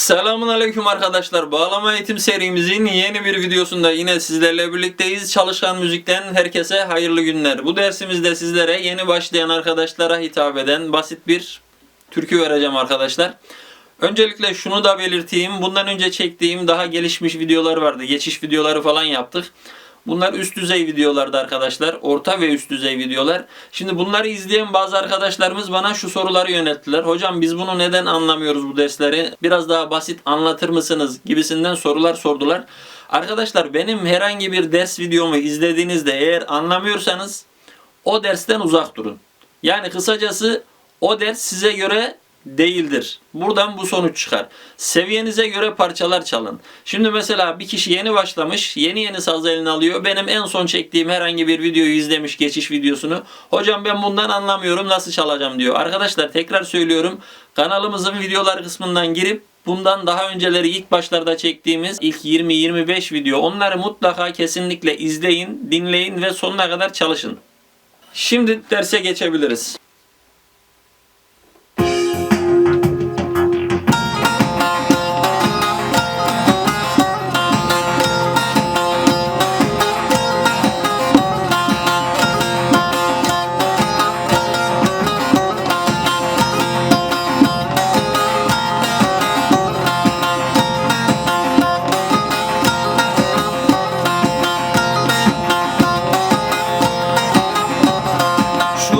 Selamun Aleyküm arkadaşlar. Bağlama eğitim serimizin yeni bir videosunda yine sizlerle birlikteyiz. Çalışkan Müzik'ten herkese hayırlı günler. Bu dersimizde sizlere yeni başlayan arkadaşlara hitap eden basit bir türkü vereceğim arkadaşlar. Öncelikle şunu da belirteyim. Bundan önce çektiğim daha gelişmiş videolar vardı. Geçiş videoları falan yaptık. Bunlar üst düzey videolardı arkadaşlar. Orta ve üst düzey videolar. Şimdi bunları izleyen bazı arkadaşlarımız bana şu soruları yönelttiler. Hocam biz bunu neden anlamıyoruz bu dersleri? Biraz daha basit anlatır mısınız? Gibisinden sorular sordular. Arkadaşlar benim herhangi bir ders videomu izlediğinizde eğer anlamıyorsanız o dersten uzak durun. Yani kısacası o ders size göre değildir. Buradan bu sonuç çıkar. Seviyenize göre parçalar çalın. Şimdi mesela bir kişi yeni başlamış, yeni yeni saz eline alıyor. Benim en son çektiğim herhangi bir videoyu izlemiş, geçiş videosunu. Hocam ben bundan anlamıyorum, nasıl çalacağım diyor. Arkadaşlar tekrar söylüyorum. Kanalımızın videolar kısmından girip bundan daha önceleri ilk başlarda çektiğimiz ilk 20-25 video onları mutlaka kesinlikle izleyin, dinleyin ve sonuna kadar çalışın. Şimdi derse geçebiliriz.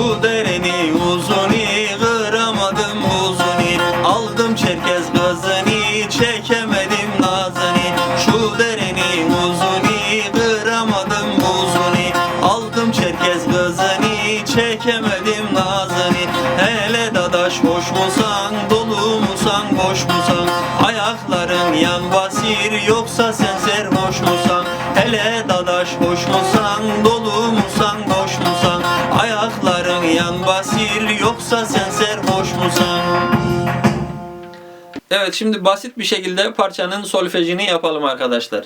Şu dereni uzuni kıramadım uzuni Aldım çerkez kızını çekemedim nazını. Şu dereni uzuni kıramadım uzuni Aldım çerkez kızını çekemedim nazını. Hele dadaş hoş musan dolu musan boş musan Ayakların yan basir yoksa sen serhoş musan Hele dadaş hoş musan dolu musan Ayakların yan basir yoksa sen serhoş musan Evet şimdi basit bir şekilde parçanın solfejini yapalım arkadaşlar.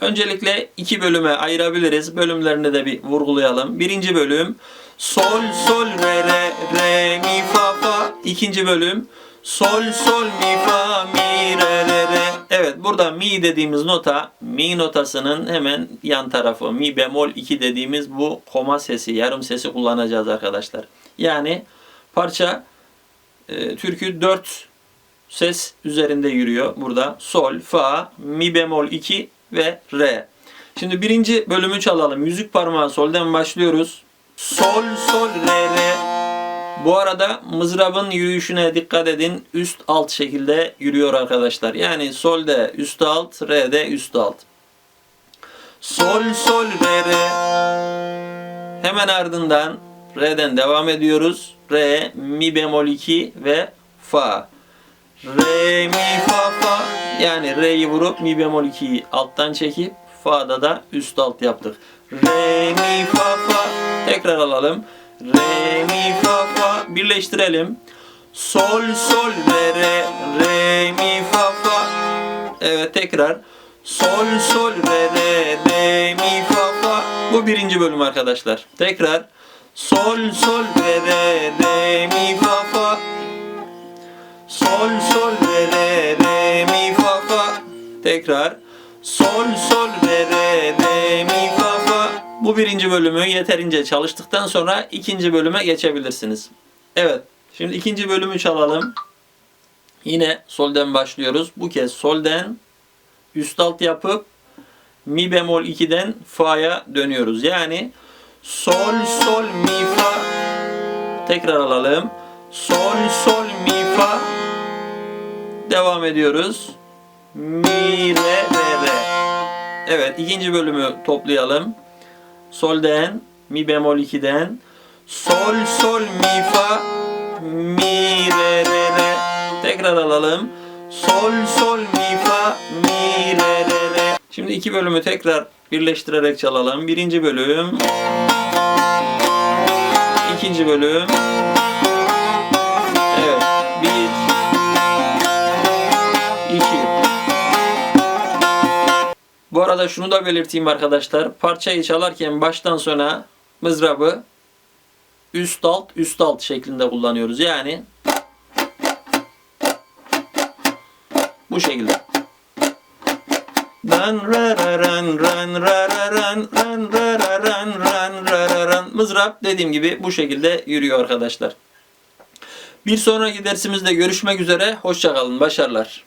Öncelikle iki bölüme ayırabiliriz. Bölümlerini de bir vurgulayalım. Birinci bölüm sol sol re re re mi fa fa. İkinci bölüm sol sol mi fa mi burada mi dediğimiz nota mi notasının hemen yan tarafı. Mi bemol 2 dediğimiz bu koma sesi, yarım sesi kullanacağız arkadaşlar. Yani parça e, türkü 4 ses üzerinde yürüyor burada. Sol, fa, mi bemol 2 ve re. Şimdi birinci bölümü çalalım. Yüzük parmağı solden başlıyoruz. Sol, sol, re, re. Bu arada mızrabın yürüyüşüne dikkat edin. Üst alt şekilde yürüyor arkadaşlar. Yani solde üst alt, re'de üst alt. Sol, sol, re, re. Hemen ardından re'den devam ediyoruz. Re, mi bemol 2 ve fa. Re, mi, fa, fa. Yani re'yi vurup mi bemol 2'yi alttan çekip fa'da da üst alt yaptık. Re, mi, fa, fa. Tekrar alalım. Re, mi, fa, fa. Birleştirelim. Sol, sol, re, re. Re, mi, fa, fa. Evet tekrar. Sol, sol, re, re. Re, mi, fa, fa. Bu birinci bölüm arkadaşlar. Tekrar. Sol, sol, re, re. Re, mi, fa, fa. Sol sol re re re mi fa fa. Tekrar. Sol sol Bu birinci bölümü yeterince çalıştıktan sonra ikinci bölüme geçebilirsiniz. Evet. Şimdi ikinci bölümü çalalım. Yine solden başlıyoruz. Bu kez solden üst alt yapıp mi bemol 2'den fa'ya dönüyoruz. Yani sol sol mi fa. Tekrar alalım. Sol sol mi fa. Devam ediyoruz. Mi, re, re, re. Evet ikinci bölümü toplayalım. Solden, mi bemol 2'den. Sol, sol, mi, fa. Mi, re, re, re. Tekrar alalım. Sol, sol, mi, fa. Mi, re, re, re. Şimdi iki bölümü tekrar birleştirerek çalalım. Birinci bölüm. İkinci bölüm. Bu arada şunu da belirteyim arkadaşlar. Parçayı çalarken baştan sona mızrabı üst alt üst alt şeklinde kullanıyoruz. Yani bu şekilde. Ran ra ra ran ran ra ra ran ran ra ra ran ran ra ra ran. Mızrap dediğim gibi bu şekilde yürüyor arkadaşlar. Bir sonraki dersimizde görüşmek üzere. Hoşçakalın. Başarılar.